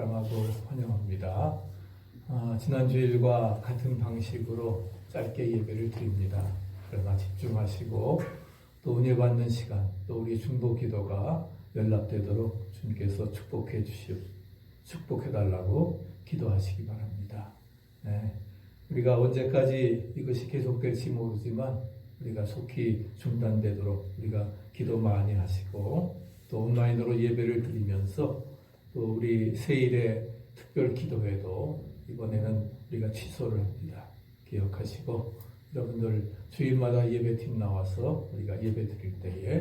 사랑하고 환영합니다. 아, 지난 주 일과 같은 방식으로 짧게 예배를 드립니다. 그러나 집중하시고 또 은혜 받는 시간, 또 우리 중보 기도가 연락되도록 주님께서 축복해 주시오. 축복해 달라고 기도하시기 바랍니다. 네. 우리가 언제까지 이것이 계속될지 모르지만 우리가 속히 중단되도록 우리가 기도 많이 하시고 또 온라인으로 예배를 드리면서 또 우리 세일의 특별 기도회도 이번에는 우리가 취소를 합니다. 기억하시고 여러분들 주일마다 예배팀 나와서 우리가 예배 드릴 때에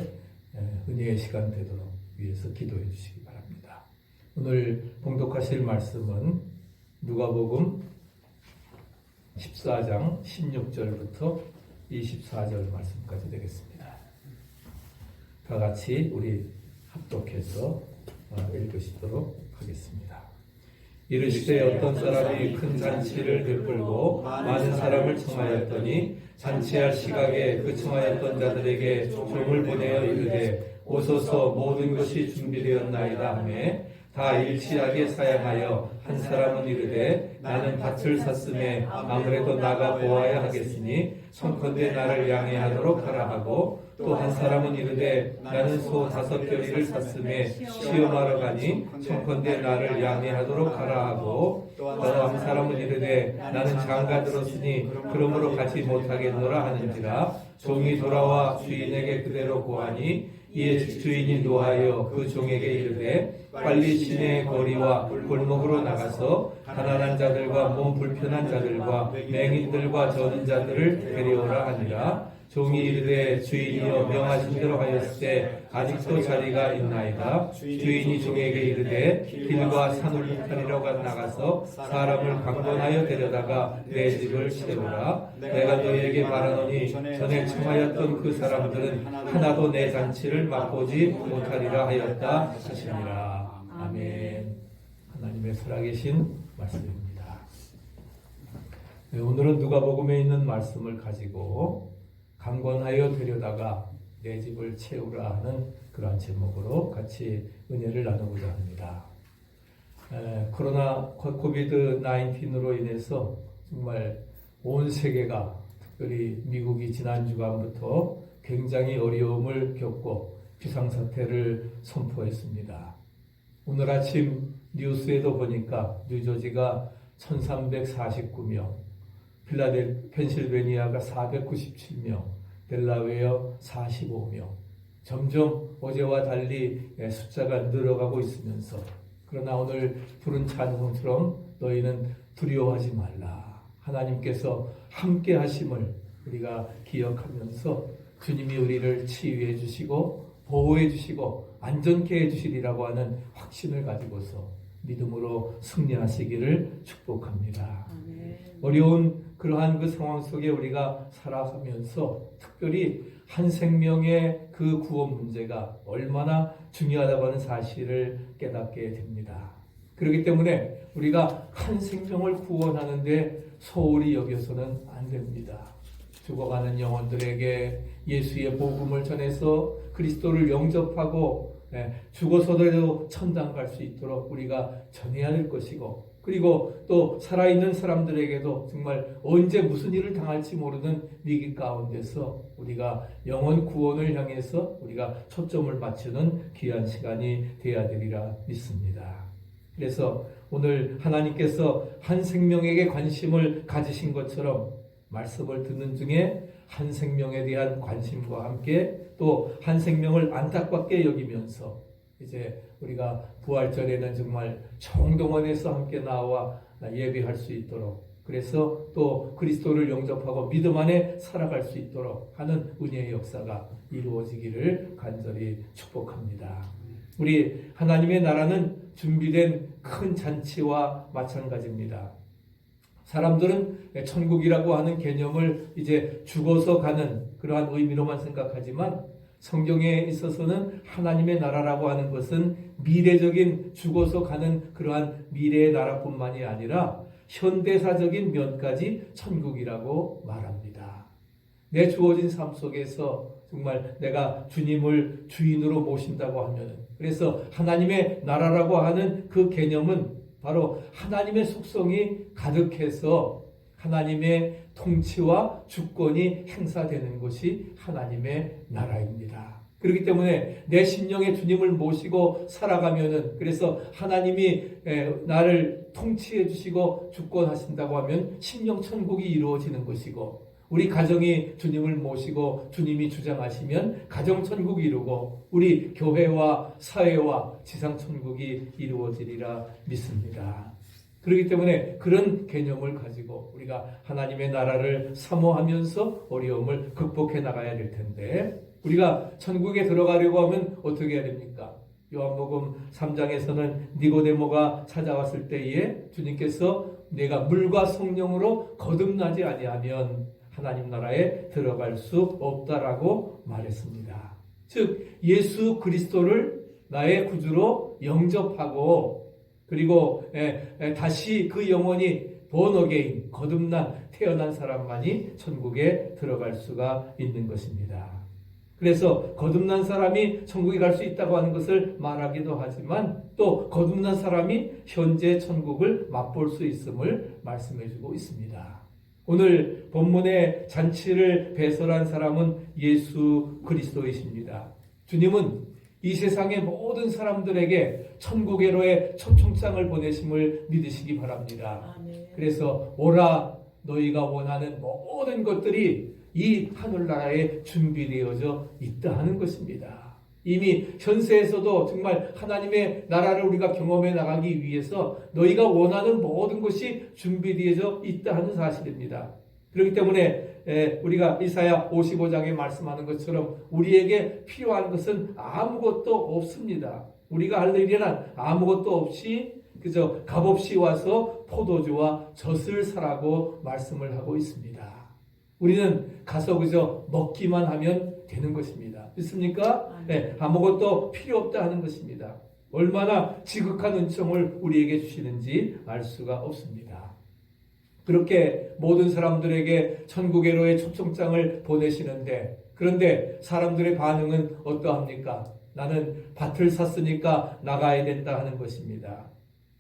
에, 은혜의 시간 되도록 위해서 기도해 주시기 바랍니다. 오늘 봉독하실 말씀은 누가복음 14장 16절부터 24절 말씀까지 되겠습니다. 다 같이 우리 합독해서 어, 읽으시도록 하겠습니다. 이르시되 어떤 사람이 큰 잔치를 베풀고 많은 사람을 청하였더니 잔치할 시각에 그 청하였던 자들에게 종을 보내어 이르되 오소서 모든 것이 준비되었나이다 하매 다 일치하게 사양하여 한 사람은 이르되 나는 밭을 샀음에 아무래도 나가 보아야 하겠으니 손컨대 나를 양해하도록 하라 하고 또 한 사람은 이르되 나는 소 다섯 겨리를 샀음에 시험하러 가니 손컨대 나를 양해하도록 하라 하고 또 한 사람은 이르되 나는 장가 들었으니 그러므로 가지 못하겠노라 하는지라 종이 돌아와 주인에게 그대로 고하니 이에 주인이 노하여 그 종에게 이르되 빨리 시내 거리와 골목으로 나가서 가난한 자들과 몸 불편한 자들과 맹인들과 저는 자들을 데려오라 하니라 종이 이르되 주인이여 명하신 대로 하였을 때 아직도 자리가 있나이다. 주인이 종에게 이르되 길과 산울타리로 나가서 사람을 강권하여 데려다가 내 집을 채우라. 내가 너희에게 말하노니 전에 청하였던 그 사람들은 하나도 내 잔치를 맛보지 못하리라 하였다 하시니라 아멘. 하나님의 살아계신 말씀입니다. 네, 오늘은 누가복음에 있는 말씀을 가지고 강권하여 데려다가 내 집을 채우라 하는 그러한 제목으로 같이 은혜를 나누고자 합니다. 에, 코로나 코비드 19으로 인해서 정말 온 세계가 특별히 미국이 지난 주간부터 굉장히 어려움을 겪고 비상사태를 선포했습니다. 오늘 아침 뉴스에도 보니까 뉴저지가 1349명, 필라델 펜실베니아가 497명, 델라웨어 45명. 점점 어제와 달리 숫자가 늘어가고 있으면서 그러나 오늘 부른 찬송처럼 너희는 두려워하지 말라. 하나님께서 함께 하심을 우리가 기억하면서 주님이 우리를 치유해 주시고 보호해 주시고 안전케 해 주시리라고 하는 확신을 가지고서 믿음으로 승리하시기를 축복합니다. 어려운 그러한 그 상황 속에 우리가 살아가면서 특별히 한 생명의 그 구원 문제가 얼마나 중요하다고 하는 사실을 깨닫게 됩니다. 그렇기 때문에 우리가 한 생명을 구원하는데 소홀히 여겨서는 안 됩니다. 죽어가는 영혼들에게 예수의 복음을 전해서 그리스도를 영접하고 예, 죽어서도 천당 갈 수 있도록 우리가 전해야 될 것이고 그리고 또 살아있는 사람들에게도 정말 언제 무슨 일을 당할지 모르는 위기 가운데서 우리가 영혼 구원을 향해서 우리가 초점을 맞추는 귀한 시간이 되어야 되리라 믿습니다. 그래서 오늘 하나님께서 한 생명에게 관심을 가지신 것처럼 말씀을 듣는 중에 한 생명에 대한 관심과 함께 또 한 생명을 안타깝게 여기면서 이제 우리가 부활절에는 정말 총동원해서 함께 나와 예배할 수 있도록 그래서 또 그리스도를 영접하고 믿음 안에 살아갈 수 있도록 하는 은혜의 역사가 이루어지기를 간절히 축복합니다. 우리 하나님의 나라는 준비된 큰 잔치와 마찬가지입니다. 사람들은 천국이라고 하는 개념을 이제 죽어서 가는 그러한 의미로만 생각하지만 성경에 있어서는 하나님의 나라라고 하는 것은 미래적인 죽어서 가는 그러한 미래의 나라뿐만이 아니라 현대사적인 면까지 천국이라고 말합니다. 내 주어진 삶 속에서 정말 내가 주님을 주인으로 모신다고 하면은 그래서 하나님의 나라라고 하는 그 개념은 바로 하나님의 속성이 가득해서 하나님의 통치와 주권이 행사되는 것이 하나님의 나라입니다. 그렇기 때문에 내 심령에 주님을 모시고 살아가면은 그래서 하나님이 에, 나를 통치해 주시고 주권하신다고 하면 심령 천국이 이루어지는 것이고 우리 가정이 주님을 모시고 주님이 주장하시면 가정 천국이 이루고 우리 교회와 사회와 지상 천국이 이루어지리라 믿습니다. 그렇기 때문에 그런 개념을 가지고 우리가 하나님의 나라를 사모하면서 어려움을 극복해 나가야 될 텐데 우리가 천국에 들어가려고 하면 어떻게 해야 됩니까? 요한복음 3장에서는 니고데모가 찾아왔을 때에 주님께서 내가 물과 성령으로 거듭나지 아니하면 하나님 나라에 들어갈 수 없다라고 말했습니다. 즉 예수 그리스도를 나의 구주로 영접하고 그리고 에, 에, 다시 그 영혼이 본어게인 거듭난 태어난 사람만이 천국에 들어갈 수가 있는 것입니다. 그래서 거듭난 사람이 천국에 갈 수 있다고 하는 것을 말하기도 하지만 또 거듭난 사람이 현재 천국을 맛볼 수 있음을 말씀해 주고 있습니다. 오늘 본문의 잔치를 배설한 사람은 예수 그리스도이십니다. 주님은 이 세상의 모든 사람들에게 천국에로의 초청장을 보내심을 믿으시기 바랍니다. 아멘. 그래서 오라 너희가 원하는 모든 것들이 이 하늘나라에 준비되어져 있다 하는 것입니다. 이미 현세에서도 정말 하나님의 나라를 우리가 경험해 나가기 위해서 너희가 원하는 모든 것이 준비되어져 있다 하는 사실입니다. 그렇기 때문에 에, 우리가 이사야 55장에 말씀하는 것처럼 우리에게 필요한 것은 아무것도 없습니다. 우리가 할 일에는 아무것도 없이 그저 값없이 와서 포도주와 젖을 사라고 말씀을 하고 있습니다. 우리는 가서 그저 먹기만 하면 되는 것입니다. 믿습니까? 네, 아무것도 필요 없다 하는 것입니다. 얼마나 지극한 은총을 우리에게 주시는지 알 수가 없습니다. 그렇게 모든 사람들에게 천국에로의 초청장을 보내시는데 그런데 사람들의 반응은 어떠합니까? 나는 밭을 샀으니까 나가야 된다 하는 것입니다.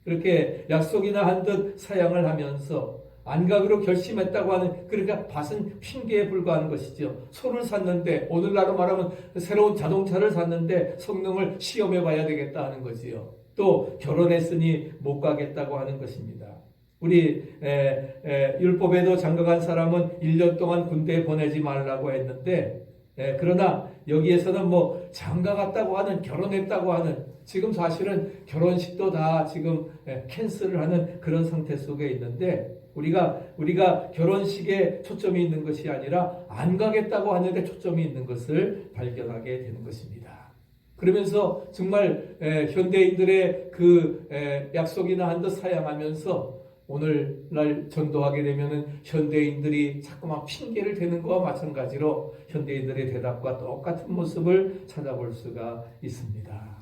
그렇게 약속이나 한 듯 사양을 하면서 안 가기로 결심했다고 하는 그러니까 밭은 핑계에 불과한 것이죠. 소를 샀는데 오늘날로 말하면 새로운 자동차를 샀는데 성능을 시험해 봐야 되겠다 하는 거지요. 또 결혼했으니 못 가겠다고 하는 것입니다. 우리 에, 에, 율법에도 장가간 사람은 1년 동안 군대에 보내지 말라고 했는데 에, 그러나 여기에서는 뭐 장가 갔다고 하는 결혼했다고 하는 지금 사실은 결혼식도 다 지금 에, 캔슬을 하는 그런 상태 속에 있는데 우리가 우리가 결혼식에 초점이 있는 것이 아니라 안 가겠다고 하는데 초점이 있는 것을 발견하게 되는 것입니다. 그러면서 정말 에, 현대인들의 그 에, 약속이나 한 듯 사양하면서 오늘날 전도하게 되면은 현대인들이 자꾸만 핑계를 대는 것과 마찬가지로 현대인들의 대답과 똑같은 모습을 찾아볼 수가 있습니다.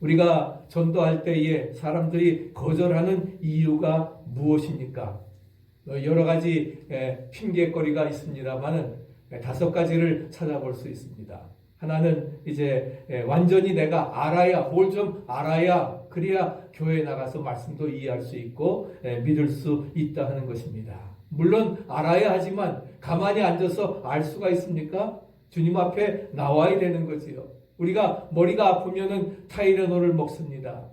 우리가 전도할 때에 사람들이 거절하는 이유가 무엇입니까? 여러 가지 핑계거리가 있습니다만은 다섯 가지를 찾아볼 수 있습니다. 하나는 이제 완전히 내가 알아야 뭘 좀 알아야 그래야 교회 나가서 말씀도 이해할 수 있고 믿을 수 있다 하는 것입니다. 물론 알아야 하지만 가만히 앉아서 알 수가 있습니까? 주님 앞에 나와야 되는 거지요. 우리가 머리가 아프면은 타이레놀을 먹습니다.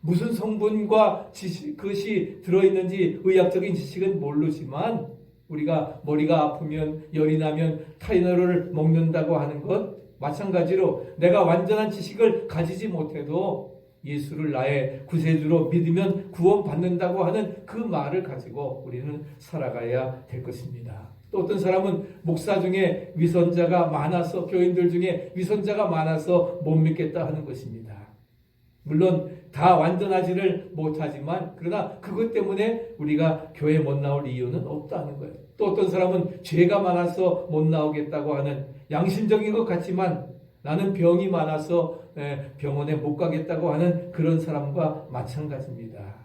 무슨 성분과 지식, 그것이 들어있는지 의학적인 지식은 모르지만 우리가 머리가 아프면 열이 나면 타이레놀을 먹는다고 하는 것 마찬가지로 내가 완전한 지식을 가지지 못해도 예수를 나의 구세주로 믿으면 구원받는다고 하는 그 말을 가지고 우리는 살아가야 될 것입니다. 또 어떤 사람은 목사 중에 위선자가 많아서 교인들 중에 위선자가 많아서 못 믿겠다 하는 것입니다. 물론 다 완전하지를 못하지만 그러나 그것 때문에 우리가 교회 못 나올 이유는 없다는 거예요. 또 어떤 사람은 죄가 많아서 못 나오겠다고 하는 양심적인 것 같지만 나는 병이 많아서 병원에 못 가겠다고 하는 그런 사람과 마찬가지입니다.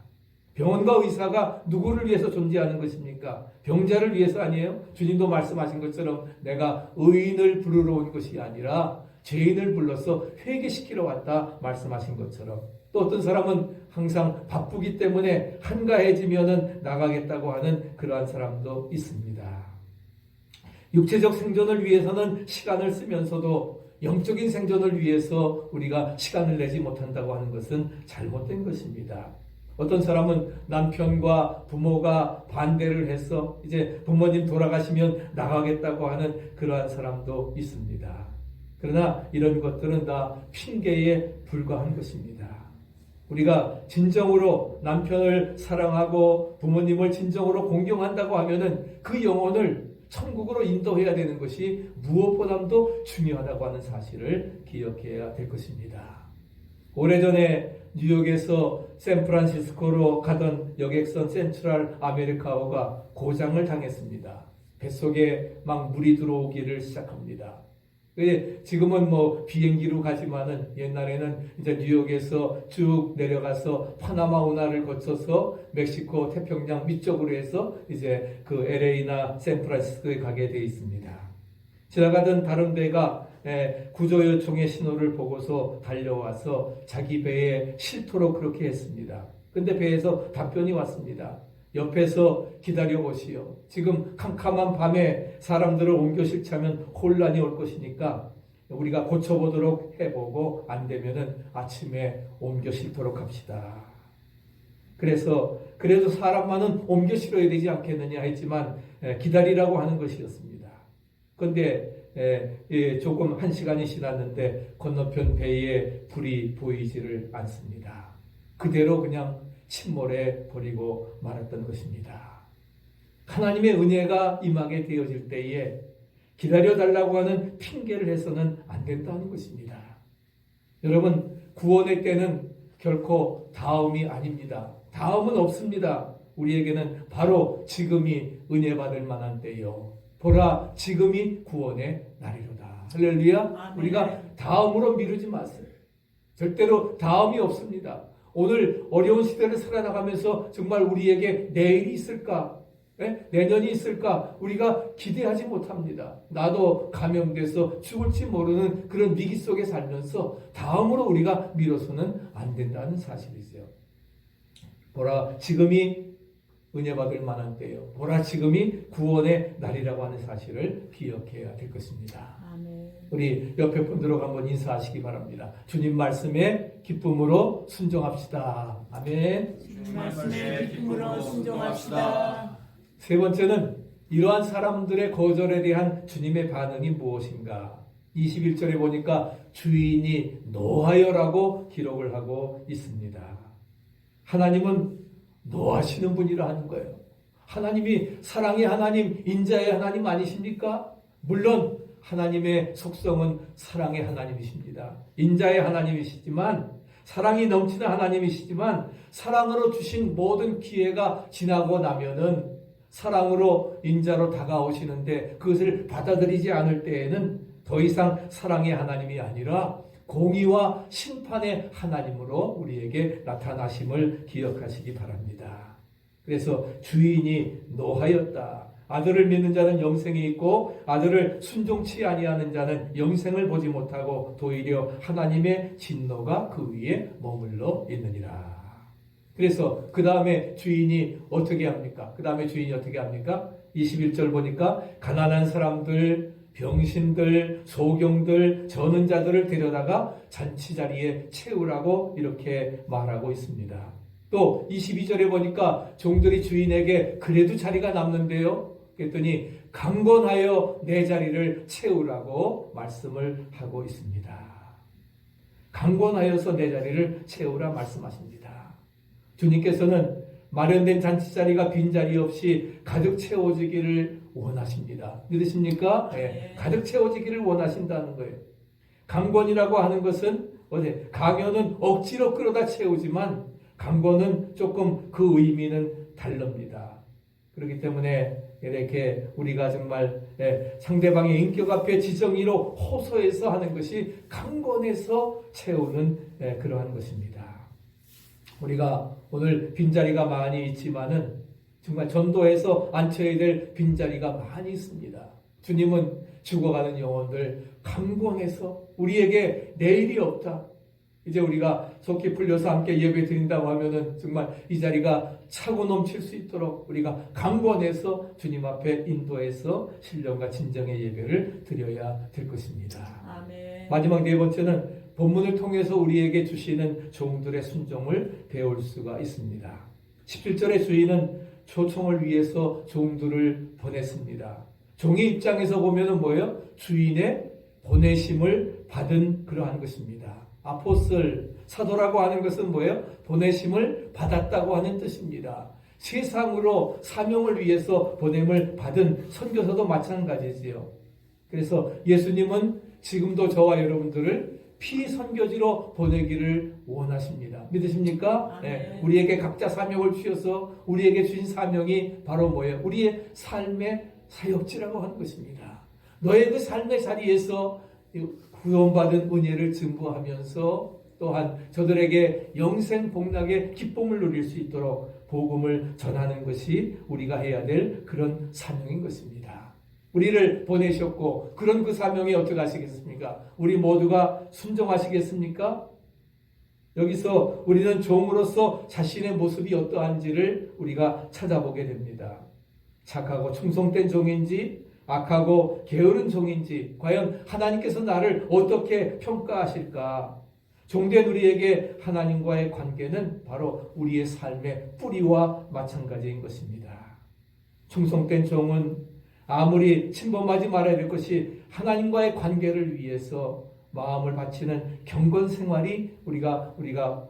병원과 의사가 누구를 위해서 존재하는 것입니까? 병자를 위해서 아니에요? 주님도 말씀하신 것처럼 내가 의인을 부르러 온 것이 아니라 죄인을 불러서 회개시키러 왔다 말씀하신 것처럼 또 어떤 사람은 항상 바쁘기 때문에 한가해지면은 나가겠다고 하는 그러한 사람도 있습니다. 육체적 생존을 위해서는 시간을 쓰면서도 영적인 생존을 위해서 우리가 시간을 내지 못한다고 하는 것은 잘못된 것입니다. 어떤 사람은 남편과 부모가 반대를 해서 이제 부모님 돌아가시면 나가겠다고 하는 그러한 사람도 있습니다. 그러나 이런 것들은 다 핑계에 불과한 것입니다. 우리가 진정으로 남편을 사랑하고 부모님을 진정으로 공경한다고 하면은 그 영혼을 천국으로 인도해야 되는 것이 무엇보다도 중요하다고 하는 사실을 기억해야 될 것입니다. 오래전에 뉴욕에서 샌프란시스코로 가던 여객선 센트럴 아메리카호가 고장을 당했습니다. 뱃속에 막 물이 들어오기를 시작합니다. 왜 지금은 뭐 비행기로 가지만은 옛날에는 이제 뉴욕에서 쭉 내려가서 파나마 운하를 거쳐서 멕시코 태평양 위쪽으로 해서 이제 그 LA나 샌프란시스코에 가게 돼 있습니다. 지나가던 다른 배가 에, 구조 요청의 신호를 보고서 달려와서 자기 배에 싫도록 그렇게 했습니다. 근데 배에서 답변이 왔습니다. 옆에서 기다려 보시오. 지금 캄캄한 밤에 사람들을 옮겨 실차면 혼란이 올 것이니까 우리가 고쳐보도록 해보고 안 되면은 아침에 옮겨 실도록 합시다. 그래서 그래도 사람만은 옮겨 실어야 되지 않겠느냐 했지만 에, 기다리라고 하는 것이었습니다. 그런데 에, 예, 조금 한 시간이 지났는데 건너편 배에 불이 보이지를 않습니다. 그대로 그냥 침몰해 버리고 말았던 것입니다. 하나님의 은혜가 임하게 되어질 때에 기다려달라고 하는 핑계를 해서는 안 된다는 것입니다. 여러분, 구원의 때는 결코 다음이 아닙니다. 다음은 없습니다. 우리에게는 바로 지금이 은혜 받을 만한 때요. 보라, 지금이 구원의 날이로다. 할렐루야. 아멘. 우리가 다음으로 미루지 마세요. 절대로 다음이 없습니다. 오늘 어려운 시대를 살아나가면서 정말 우리에게 내일이 있을까? 예? 내년이 있을까? 우리가 기대하지 못합니다. 나도 감염돼서 죽을지 모르는 그런 위기 속에 살면서 다음으로 우리가 미뤄서는 안 된다는 사실이죠. 보라, 지금이 은혜 받을 만한 때요. 보라, 지금이 구원의 날이라고 하는 사실을 기억해야 될 것입니다. 우리 옆에 분들하고 한번 인사하시기 바랍니다. 주님 말씀에 기쁨으로 순종합시다. 아멘. 주님 말씀에 기쁨으로 순종합시다. 세 번째는 이러한 사람들의 거절에 대한 주님의 반응이 무엇인가? 21절에 보니까 주인이 노하여라고 기록을 하고 있습니다. 하나님은 노하시는 분이라 하는 거예요. 하나님이 사랑의 하나님, 인자의 하나님 아니십니까? 물론 하나님의 속성은 사랑의 하나님이십니다. 인자의 하나님이시지만 사랑이 넘치는 하나님이시지만 사랑으로 주신 모든 기회가 지나고 나면은 사랑으로 인자로 다가오시는데 그것을 받아들이지 않을 때에는 더 이상 사랑의 하나님이 아니라 공의와 심판의 하나님으로 우리에게 나타나심을 기억하시기 바랍니다. 그래서 주인이 노하였다. 아들을 믿는 자는 영생이 있고 아들을 순종치 아니하는 자는 영생을 보지 못하고 도리어 하나님의 진노가 그 위에 머물러 있느니라. 그래서 그 다음에 주인이 어떻게 합니까? 그 다음에 주인이 어떻게 합니까? 21절 보니까 가난한 사람들, 병신들, 소경들, 저는 자들을 데려다가 잔치 자리에 채우라고 이렇게 말하고 있습니다. 또 22절에 보니까 종들이 주인에게 그래도 자리가 남는데요. 그랬더니 강건하여 내 자리를 채우라고 말씀을 하고 있습니다. 강건하여서 내 자리를 채우라 말씀하십니다. 주님께서는 마련된 잔치 자리가 빈 자리 없이 가득 채워지기를 원하십니다. 믿으십니까? 네. 가득 채워지기를 원하신다는 거예요. 강권이라고 하는 것은 어제 강연은 억지로 끌어다 채우지만 강권은 조금 그 의미는 다릅니다. 그렇기 때문에 이렇게 우리가 정말 예, 상대방의 인격 앞에 지정의로 호소해서 하는 것이 강권에서 채우는 예, 그러한 것입니다. 우리가 오늘 빈자리가 많이 있지만은 정말 전도해서 앉혀야 될 빈자리가 많이 있습니다. 주님은 죽어가는 영혼들 강권해서 우리에게 내일이 없다. 이제 우리가 속히 풀려서 함께 예배 드린다고 하면은 정말 이 자리가 차고 넘칠 수 있도록 우리가 강권해서 주님 앞에 인도해서 신령과 진정의 예배를 드려야 될 것입니다. 아멘. 마지막 네 번째는 본문을 통해서 우리에게 주시는 종들의 순종을 배울 수가 있습니다. 17절의 주인은 초청을 위해서 종들을 보냈습니다. 종의 입장에서 보면은 뭐예요? 주인의 보내심을 받은 그러한 것입니다. 아포슬 사도라고 하는 것은 뭐예요? 보내심을 받았다고 하는 뜻입니다. 세상으로 사명을 위해서 보냄을 받은 선교사도 마찬가지지요. 그래서 예수님은 지금도 저와 여러분들을 피선교지로 보내기를 원하십니다. 믿으십니까? 네, 우리에게 각자 사명을 주셔서 우리에게 주신 사명이 바로 뭐예요? 우리의 삶의 사역지라고 하는 것입니다. 너의 그 삶의 자리에서 구원받은 은혜를 증거하면서 또한 저들에게 영생 복락의 기쁨을 누릴 수 있도록 복음을 전하는 것이 우리가 해야 될 그런 사명인 것입니다. 우리를 보내셨고 그런 그 사명에 어떻게 하시겠습니까? 우리 모두가 순종하시겠습니까? 여기서 우리는 종으로서 자신의 모습이 어떠한지를 우리가 찾아보게 됩니다. 착하고 충성된 종인지 악하고 게으른 종인지 과연 하나님께서 나를 어떻게 평가하실까? 종된 우리에게 하나님과의 관계는 바로 우리의 삶의 뿌리와 마찬가지인 것입니다. 충성된 종은 아무리 침범하지 말아야 될 것이 하나님과의 관계를 위해서 마음을 바치는 경건 생활이 우리가 우리가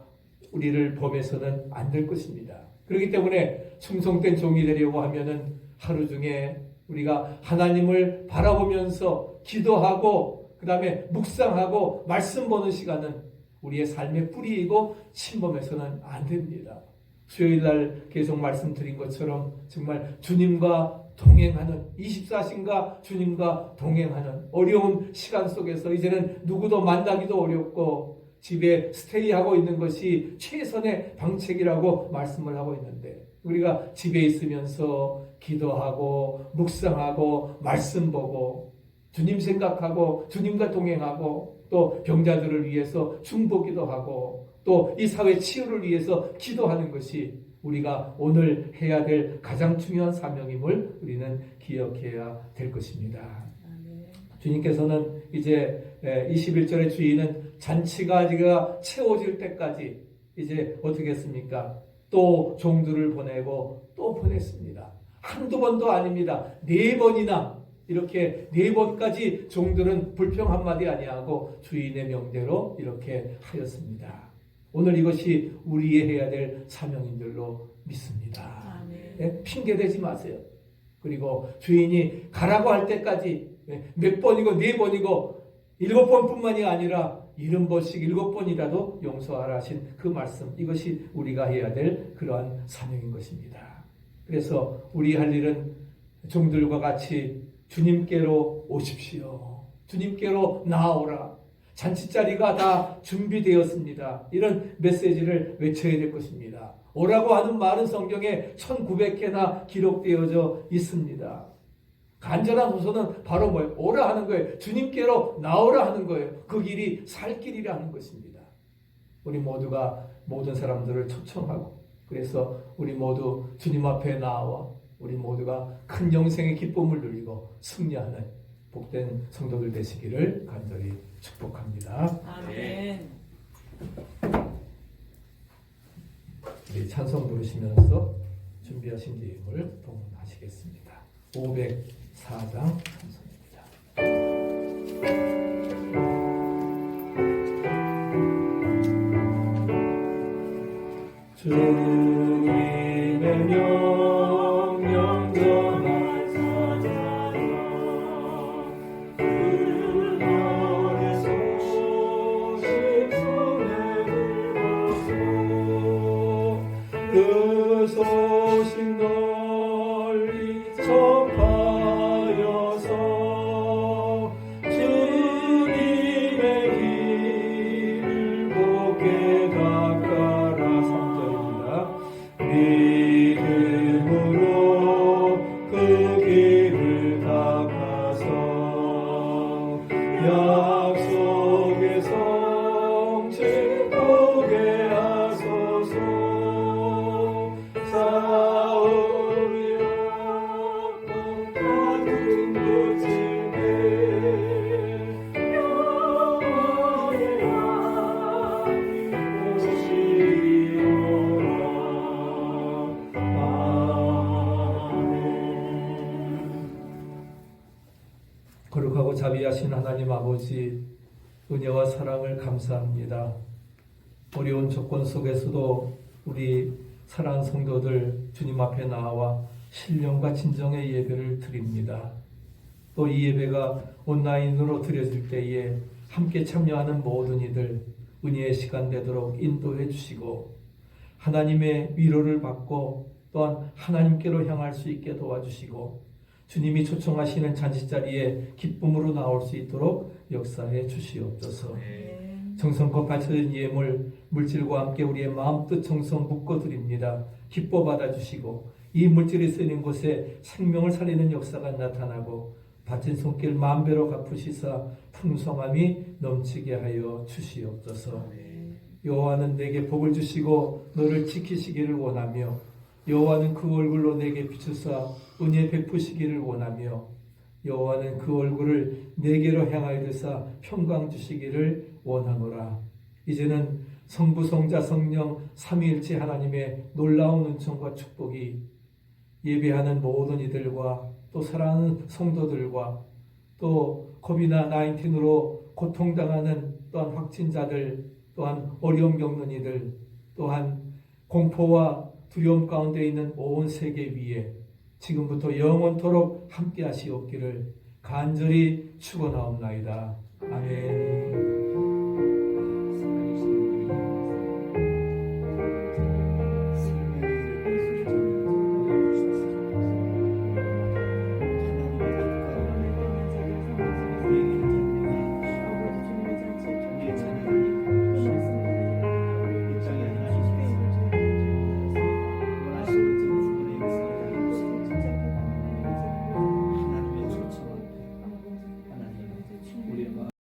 우리를 범해서는 안 될 것입니다. 그렇기 때문에 충성된 종이 되려고 하면은 하루 중에 우리가 하나님을 바라보면서 기도하고 그 다음에 묵상하고 말씀 보는 시간은 우리의 삶의 뿌리이고 침범해서는 안 됩니다. 수요일 날 계속 말씀드린 것처럼 정말 주님과 동행하는 24시간과 주님과 동행하는 어려운 시간 속에서 이제는 누구도 만나기도 어렵고 집에 스테이하고 있는 것이 최선의 방책이라고 말씀을 하고 있는데 우리가 집에 있으면서 기도하고 묵상하고 말씀 보고 주님 생각하고 주님과 동행하고 또 병자들을 위해서 중보기도 하고 또 이 사회 치유를 위해서 기도하는 것이 우리가 오늘 해야 될 가장 중요한 사명임을 우리는 기억해야 될 것입니다. 주님께서는 이제 21절의 주인은 잔치가 지가 채워질 때까지 이제 어떻게 했습니까? 또 종들을 보내고 또 보냈습니다. 한두 번도 아닙니다. 네 번이나 이렇게 네 번까지 종들은 불평 한마디 아니하고 주인의 명대로 이렇게 하였습니다. 오늘 이것이 우리의 해야 될 사명인 줄로 믿습니다. 아멘. 예, 핑계 대지 마세요. 그리고 주인이 가라고 할 때까지 예, 몇 번이고 네 번이고 일곱 번뿐만이 아니라 일흔 번씩 일곱 번이라도 용서하라 하신 그 말씀 이것이 우리가 해야 될 그러한 사명인 것입니다. 그래서 우리 할 일은 종들과 같이 주님께로 오십시오. 주님께로 나아오라. 잔치자리가 다 준비되었습니다. 이런 메시지를 외쳐야 될 것입니다. 오라고 하는 말은 성경에 1900개나 기록되어져 있습니다. 간절한 호소는 바로 뭐예요? 오라 하는 거예요. 주님께로 나오라 하는 거예요. 그 길이 살 길이라는 것입니다. 우리 모두가 모든 사람들을 초청하고 그래서 우리 모두 주님 앞에 나와 우리 모두가 큰 영생의 기쁨을 누리고 승리하는 복된 성도들 되시기를 간절히 축복합니다. 아멘. 우리 찬송 부르시면서 준비하신 내용을 봉헌하시겠습니다. 504장 찬송입니다. 주님의 명령 전할 사자여 그날의 소식 전해들어서 그 소식 널리 전하 은혜와 사랑을 감사합니다. 어려운 조건 속에서도 우리 사랑하는 성도들 주님 앞에 나와 신령과 진정의 예배를 드립니다. 또 이 예배가 온라인으로 드려질 때에 함께 참여하는 모든 이들 은혜의 시간 되도록 인도해 주시고 하나님의 위로를 받고 또한 하나님께로 향할 수 있게 도와주시고 주님이 초청하시는 잔치자리에 기쁨으로 나올 수 있도록 역사해 주시옵소서. 정성껏 바쳐진 예물 물질과 함께 우리의 마음 뜻 정성 묶어 드립니다. 기뻐 받아 주시고 이 물질이 쓰이는 곳에 생명을 살리는 역사가 나타나고 바친 손길 만배로 갚으시사 풍성함이 넘치게 하여 주시옵소서. 여호와는 내게 복을 주시고 너를 지키시기를 원하며 여호와는 그 얼굴로 내게 비추사 은혜 베푸시기를 원하며 여호와는 그 얼굴을 내게로 향하여 드사 평강 주시기를 원하노라. 이제는 성부 성자 성령 삼위일체 하나님의 놀라운 은총과 축복이 예배하는 모든 이들과 또 사랑하는 성도들과 또 코비나 19으로 고통당하는 또한 확진자들 또한 어려움 겪는 이들 또한 공포와 두려움 가운데 있는 온 세계 위에 지금부터 영원토록 함께 하시옵기를 간절히 축원하옵나이다. 아멘.